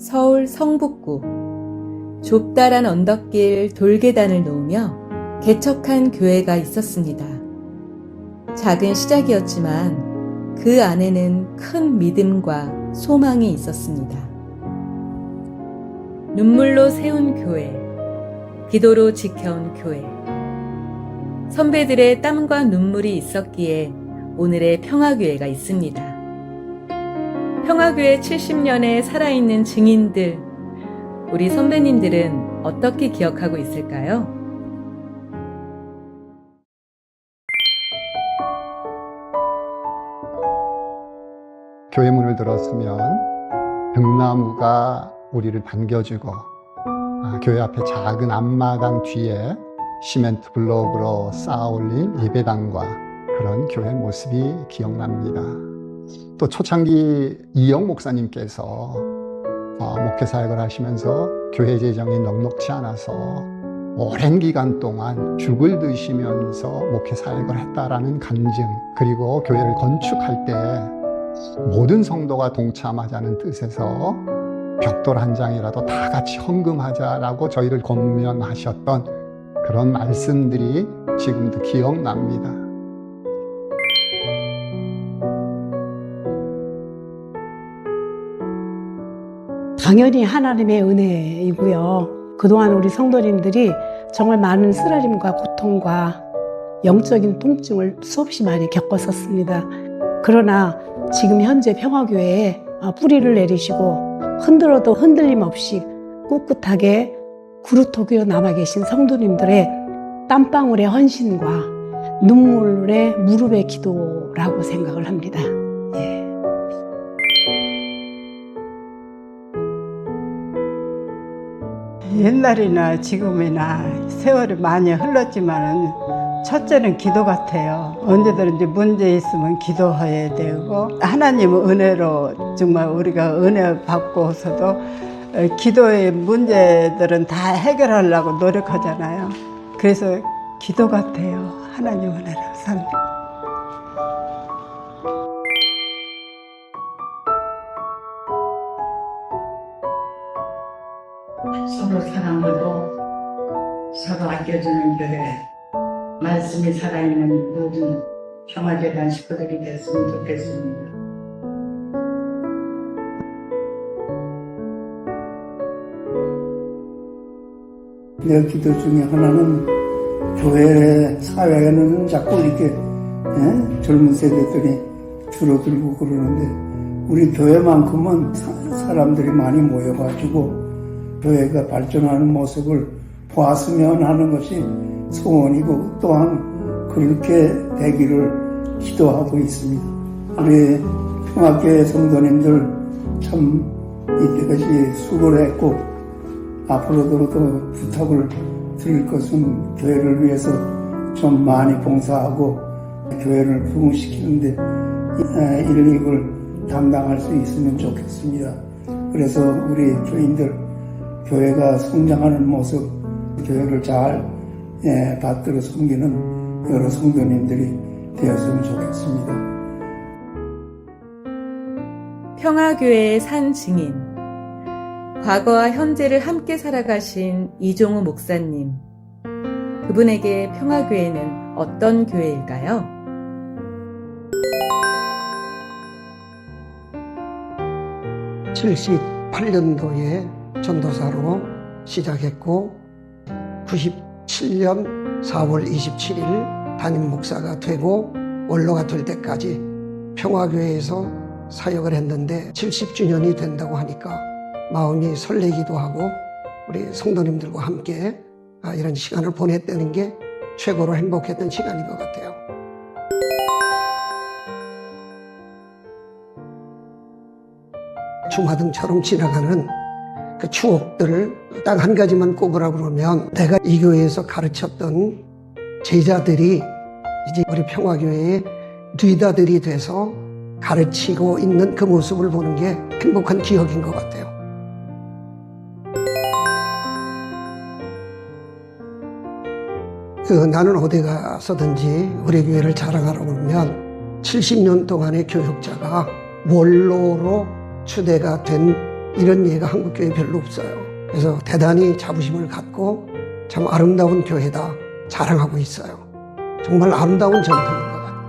서울 성북구 좁다란 언덕길 돌계단을 놓으며 개척한 교회가 있었습니다. 작은 시작이었지만 그 안에는 큰 믿음과 소망이 있었습니다. 눈물로 세운 교회, 기도로 지켜온 교회. 선배들의 땀과 눈물이 있었기에 오늘의 평화교회가 있습니다. 평화교회 70년에 살아있는 증인들, 우리 선배님들은 어떻게 기억하고 있을까요? 교회 문을 들었으면 등나무가 우리를 반겨주고 아, 교회 앞에 작은 앞마당 뒤에 시멘트 블록으로 쌓아 올린 예배당과 그런 교회 모습이 기억납니다. 또 초창기 이영 목사님께서 어, 목회 사역을 하시면서 교회 재정이 넉넉치 않아서 오랜 기간 동안 죽을 드시면서 목회 사역을 했다라는 간증 그리고 교회를 건축할 때 모든 성도가 동참하자는 뜻에서 벽돌 한 장이라도 다 같이 헌금하자라고 저희를 권면하셨던 그런 말씀들이 지금도 기억납니다. 당연히 하나님의 은혜이고요. 그동안 우리 성도님들이 정말 많은 쓰라림과 고통과 영적인 통증을 수없이 많이 겪었었습니다. 그러나 지금 현재 평화교회에 뿌리를 내리시고 흔들어도 흔들림 없이 꿋꿋하게 구루토기어 남아 계신 성도님들의 땀방울의 헌신과 눈물의 무릎의 기도라고 생각을 합니다. 옛날이나 지금이나 세월이 많이 흘렀지만은 첫째는 기도 같아요. 언제든지 문제 있으면 기도해야 되고 하나님 은혜로 정말 우리가 은혜 받고서도 기도의 문제들은 다 해결하려고 노력하잖아요. 그래서 기도 같아요. 하나님 은혜로 삽니다. 서로 사랑하고 서로 아껴주는 교회 말씀이 살아있는 모든 평화재단 식구들이 됐으면 좋겠습니다. 내 기도 중에 하나는 교회 사회에는 자꾸 이렇게 예? 젊은 세대들이 줄어들고 그러는데 우리 교회만큼은 사- 사람들이 많이 모여가지고 교회가 발전하는 모습을 보았으면 하는 것이 소원이고 또한 그렇게 되기를 기도하고 있습니다. 우리 평화교회 성도님들 참 이때까지 수고를 했고 앞으로도 또 부탁을 드릴 것은 교회를 위해서 좀 많이 봉사하고 교회를 부흥시키는데 일입을 담당할 수 있으면 좋겠습니다. 그래서 우리 교인들 교회가 성장하는 모습, 교회를 잘 예, 받들어 섬기는 여러 성도님들이 되었으면 좋겠습니다. 평화교회의 산 증인. 과거와 현재를 함께 살아가신 이종우 목사님. 그분에게 평화교회는 어떤 교회일까요? 칠십팔 년도에 전도사로 시작했고 97년 4월 27일 담임 목사가 되고 원로가 될 때까지 평화교회에서 사역을 했는데 70주년이 된다고 하니까 마음이 설레기도 하고 우리 성도님들과 함께 아, 이런 시간을 보냈다는 게 최고로 행복했던 시간인 것 같아요. 주마등처럼 지나가는 그 추억들을 딱 한 가지만 꼽으라 그러면 내가 이 교회에서 가르쳤던 제자들이 이제 우리 평화교회의 리더들이 돼서 가르치고 있는 그 모습을 보는 게 행복한 기억인 것 같아요. 그 나는 어디 가서든지 우리 교회를 자랑하러 오면 70년 동안의 교육자가 원로로 추대가 된 이런 예가 한국 교회에 별로 없어요. 그래서 대단히 자부심을 갖고 참 아름다운 교회다 자랑하고 있어요. 정말 아름다운 전통인 것 같아요.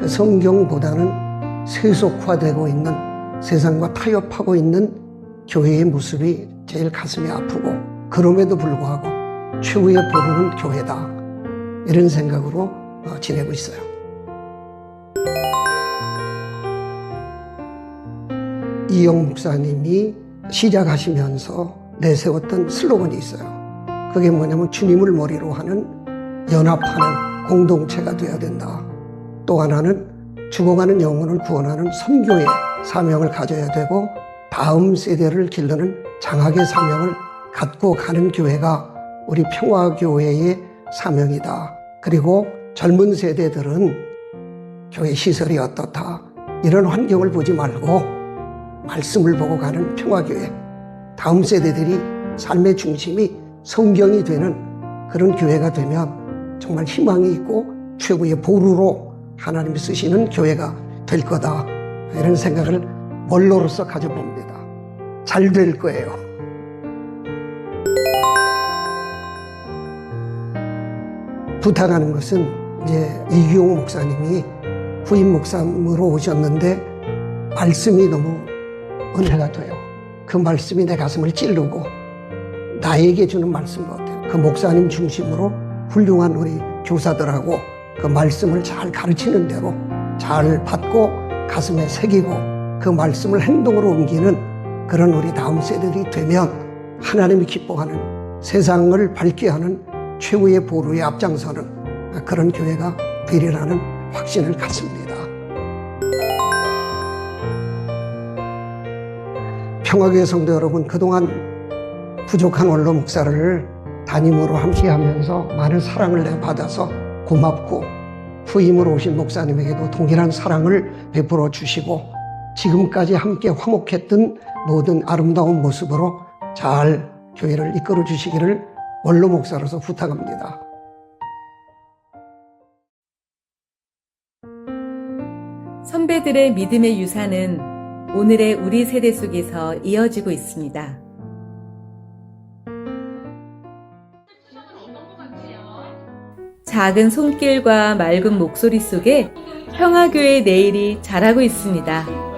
그 성경보다는 세속화되고 있는 세상과 타협하고 있는 교회의 모습이 제일 가슴이 아프고 그럼에도 불구하고 최후의 보루는 교회다 이런 생각으로 어, 지내고 있어요. 이영 목사님이 시작하시면서 내세웠던 슬로건이 있어요. 그게 뭐냐면 주님을 머리로 하는 연합하는 공동체가 되어야 된다. 또 하나는 죽어가는 영혼을 구원하는 선교의 사명을 가져야 되고 다음 세대를 기르는 장학의 사명을 갖고 가는 교회가 우리 평화교회의 사명이다. 그리고 젊은 세대들은 교회 시설이 어떻다. 이런 환경을 보지 말고 말씀을 보고 가는 평화교회. 다음 세대들이 삶의 중심이 성경이 되는 그런 교회가 되면 정말 희망이 있고 최고의 보루로 하나님이 쓰시는 교회가 될 거다. 이런 생각을 원로로서 가져봅니다. 잘 될 거예요. 부탁하는 것은 이제 이규용 목사님이 후임 목사님으로 오셨는데 말씀이 너무 은혜가 돼요. 그 말씀이 내 가슴을 찌르고 나에게 주는 말씀 같아요. 그 목사님 중심으로 훌륭한 우리 교사들하고 그 말씀을 잘 가르치는 대로 잘 받고 가슴에 새기고 그 말씀을 행동으로 옮기는 그런 우리 다음 세대들이 되면 하나님이 기뻐하는 세상을 밝게 하는 최후의 보루에 앞장서는 그런 교회가 되리라는 확신을 갖습니다. 평화교회 성도 여러분, 그동안 부족한 원로 목사를 담임으로 함께 하면서 많은 사랑을 내가 받아서 고맙고 후임으로 오신 목사님에게도 동일한 사랑을 베풀어 주시고 지금까지 함께 화목했던 모든 아름다운 모습으로 잘 교회를 이끌어 주시기를 원로 목사로서 부탁합니다. 선배들의 믿음의 유산은 오늘의 우리 세대 속에서 이어지고 있습니다. 작은 손길과 맑은 목소리 속에 평화교회 내일이 자라고 있습니다.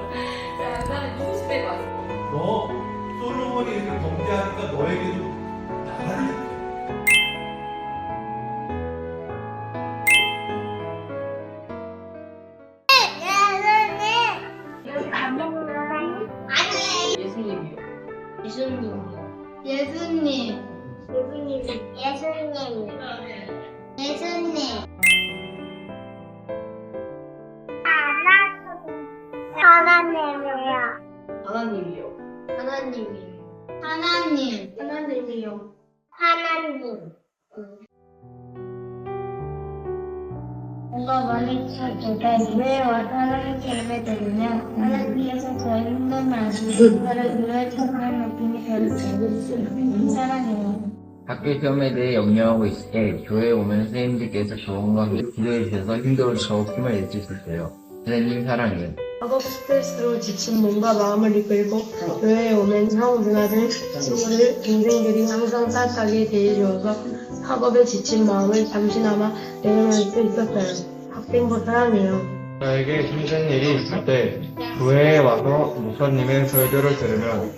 뭔가 많이 찾을때 왜 와서 하나님께 예배 드리면 하나님께서 저희 힘듦을 아시고 저를 위로해 주시는 느낌이 별로 사랑해요. 학교 시험에 대해 염려하고 있을 때 교회에 오면 선생님들께서 조언과 기도해 주셔서 힘들어 더욱 힘을 내주실 때요. 선생님 사랑해요. 학업 스트레스로 지친 몸과 마음을 이끌고 교회에 오면 형 누나들, 친구들, 동생들이 항상 따뜻하게 대해주어서 학업에 지친 마음을 잠시나마 내려놓을 수 있었어요. 학생부 사랑해요. 저에게 힘든 일이 있을 때 교회에 와서 목사님의 설교를 들으면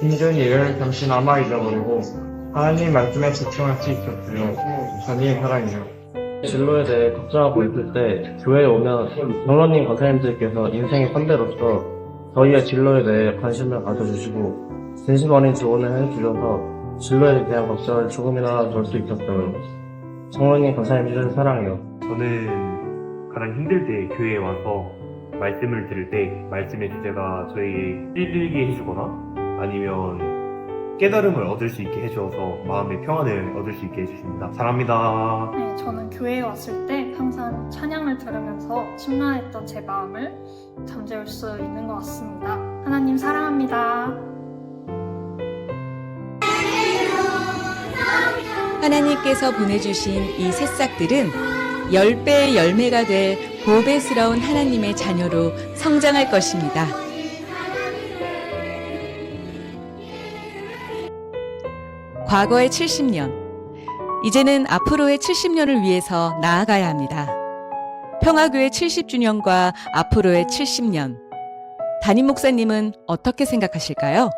힘든 일을 잠시나마 잊어버리고 하나님 말씀에 집중할 수 있었어요. 목사님 사랑해요. 진로에 대해 걱정하고 있을 때 교회에 오면 장로님 권사님들께서 인생의 선배로서 저희의 진로에 대해 관심을 가져주시고 진심 어린 조언을 해주셔서 진로에 대한 걱정을 조금이나마 덜 수 있었어요. 장로님 권사님들을 사랑해요. 저는 가장 힘들 때 교회에 와서 말씀을 들을 때 말씀의 주제가 저에게 찔리게 해주거나 아니면 깨달음을 얻을 수 있게 해주어서 마음의 평안을 얻을 수 있게 해주십니다. 사랑합니다. 네, 저는 교회에 왔을 때 항상 찬양을 들으면서 심란했던 제 마음을 잠재울 수 있는 것 같습니다. 하나님 사랑합니다. 하나님께서 보내주신 이 새싹들은 열 배의 열매가 될 보배스러운 하나님의 자녀로 성장할 것입니다. 과거의 70년, 이제는 앞으로의 70년을 위해서 나아가야 합니다. 평화교회 70주년과 앞으로의 70년, 담임 목사님은 어떻게 생각하실까요?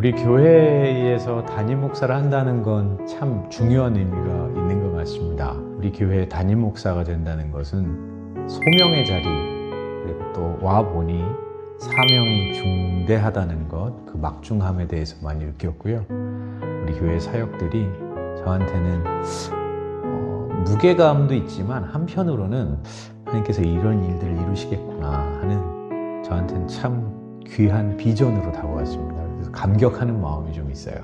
우리 교회에서 담임 목사를 한다는 건 참 중요한 의미가 있는 것 같습니다. 우리 교회 담임 목사가 된다는 것은 소명의 자리, 그리고 또 와보니 사명이 중대하다는 것, 그 막중함에 대해서 많이 느꼈고요. 우리 교회 사역들이 저한테는 어, 무게감도 있지만 한편으로는 하나님께서 이런 일들을 이루시겠구나 하는 저한테는 참 귀한 비전으로 다가왔습니다. 그래서 감격하는 마음이 좀 있어요.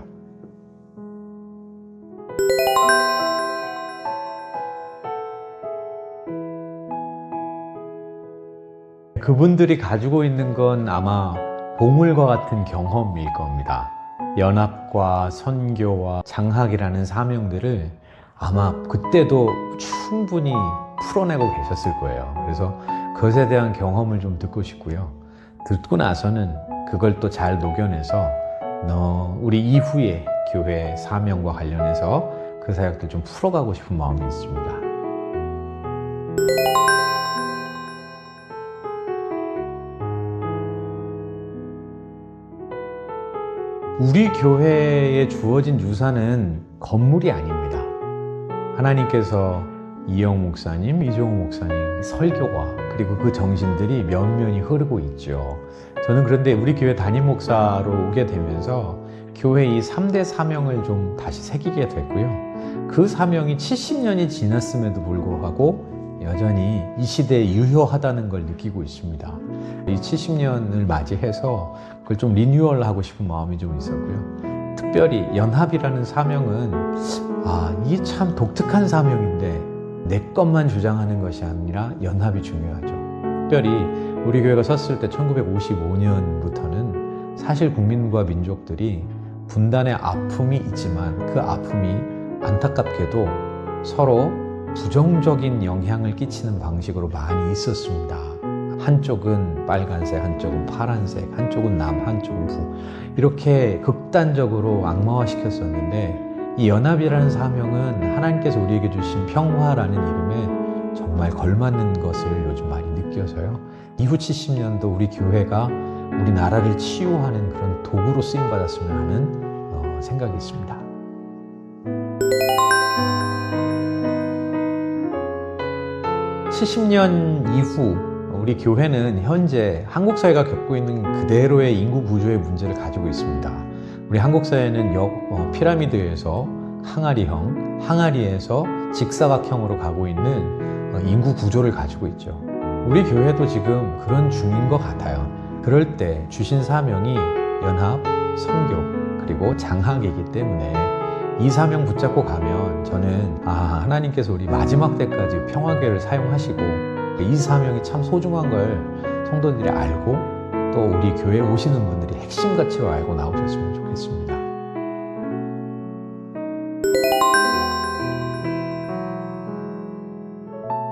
그분들이 가지고 있는 건 아마 보물과 같은 경험일 겁니다. 연합과 선교와 장학이라는 사명들을 아마 그때도 충분히 풀어내고 계셨을 거예요. 그래서 그것에 대한 경험을 좀 듣고 싶고요. 듣고 나서는 그걸 또 잘 녹여내서 너 우리 이후에 교회 사명과 관련해서 그 사역들 좀 풀어가고 싶은 마음이 있습니다. 우리 교회에 주어진 유산은 건물이 아닙니다. 하나님께서 이영 목사님, 이종호 목사님 설교와 그리고 그 정신들이 면면이 흐르고 있죠. 저는 그런데 우리 교회 담임 목사로 오게 되면서 교회 이 3대 사명을 좀 다시 새기게 됐고요. 그 사명이 70년이 지났음에도 불구하고 여전히 이 시대에 유효하다는 걸 느끼고 있습니다. 이 70년을 맞이해서 그걸 좀 리뉴얼하고 싶은 마음이 좀 있었고요. 특별히 연합이라는 사명은 아, 이게 참 독특한 사명인데 내 것만 주장하는 것이 아니라 연합이 중요하죠. 특별히 우리 교회가 섰을 때 1955년부터는 사실 국민과 민족들이 분단의 아픔이 있지만 그 아픔이 안타깝게도 서로 부정적인 영향을 끼치는 방식으로 많이 있었습니다. 한쪽은 빨간색, 한쪽은 파란색, 한쪽은 남, 한쪽은 북. 이렇게 극단적으로 악마화 시켰었는데 이 연합이라는 사명은 하나님께서 우리에게 주신 평화라는 이름에 정말 걸맞는 것을 요즘 많이 느껴서요. 이후 70년도 우리 교회가 우리나라를 치유하는 그런 도구로 쓰임 받았으면 하는 어, 생각이 있습니다. (70년) 이후 우리 교회는 현재 한국 사회가 겪고 있는 그대로의 인구 구조의 문제를 가지고 있습니다. 우리 한국 사회는 역, 어, 피라미드에서 항아리형, 항아리에서 직사각형으로 가고 있는 어, 인구 구조를 가지고 있죠. 우리 교회도 지금 그런 중인 것 같아요. 그럴 때 주신 사명이 연합, 선교, 그리고 장학이기 때문에 이 사명 붙잡고 가면 저는 아, 하나님께서 우리 마지막 때까지 평화계를 사용하시고 이 사명이 참 소중한 걸 성도들이 알고 또 우리 교회에 오시는 분들이 핵심 가치로 알고 나오셨으면 좋겠습니다.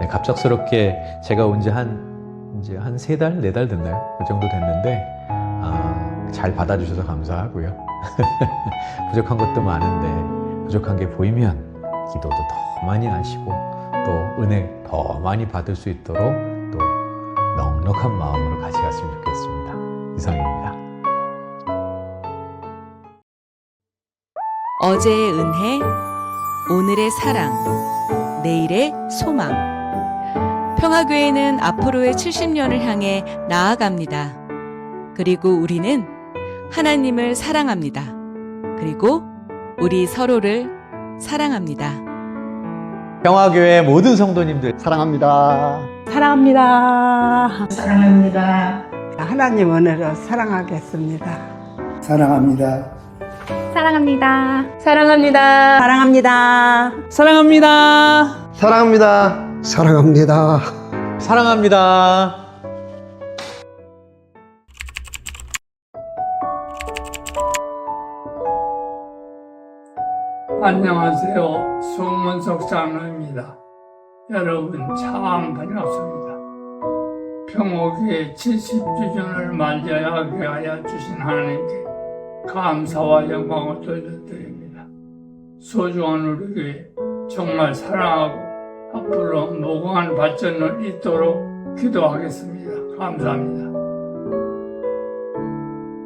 네, 갑작스럽게 제가 온 지 한 이제 한 세 달, 네 달 됐나요? 그 정도 됐는데 아, 잘 받아주셔서 감사하고요. 부족한 것도 많은데 부족한 게 보이면 기도도 더 많이 하시고 또 은혜 더 많이 받을 수 있도록 또 넉넉한 마음으로 같이 갔으면 좋겠습니다. 이상입니다. 어제의 은혜, 오늘의 사랑, 내일의 소망. 평화교회는 앞으로의 70년을 향해 나아갑니다. 그리고 우리는 하나님을 사랑합니다. 그리고 우리 서로를 사랑합니다. 평화교회 모든 성도님들 사랑합니다. 사랑합니다. 사랑합니다. 하나님 은혜로 사랑하겠습니다. 사랑합니다. 사랑합니다. 사랑합니다. 사랑합니다. 사랑합니다. 사랑합니다. 사랑합니다. 사랑합니다. 안녕하세요. 송문석 장로입니다. 여러분 참 반갑습니다. 평화교회 70주년을 맞이하게 하여 주신 하나님께 감사와 영광을 돌려드립니다. 소중한 우리 교회 정말 사랑하고 앞으로 무궁한 발전을 잇도록 기도하겠습니다. 감사합니다.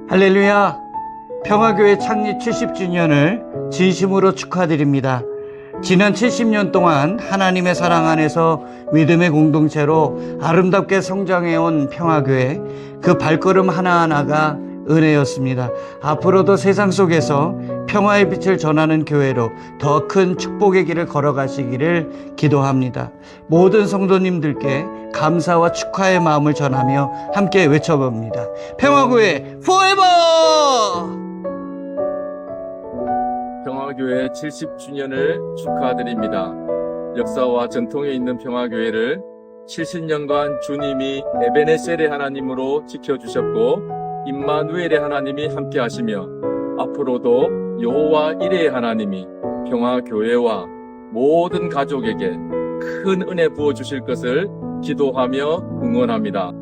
할렐루야! 평화교회 창립 70주년을 진심으로 축하드립니다. 지난 70년 동안 하나님의 사랑 안에서 믿음의 공동체로 아름답게 성장해온 평화교회, 그 발걸음 하나하나가 은혜였습니다. 앞으로도 세상 속에서 평화의 빛을 전하는 교회로 더 큰 축복의 길을 걸어가시기를 기도합니다. 모든 성도님들께 감사와 축하의 마음을 전하며 함께 외쳐봅니다. 평화교회 포에버! 평화교회 70주년을 축하드립니다. 역사와 전통에 있는 평화교회를 70년간 주님이 에베네셀의 하나님으로 지켜주셨고 임마누엘의 하나님이 함께 하시며 앞으로도 여호와 이레의 하나님이 평화교회와 모든 가족에게 큰 은혜 부어 주실 것을 기도하며 응원합니다.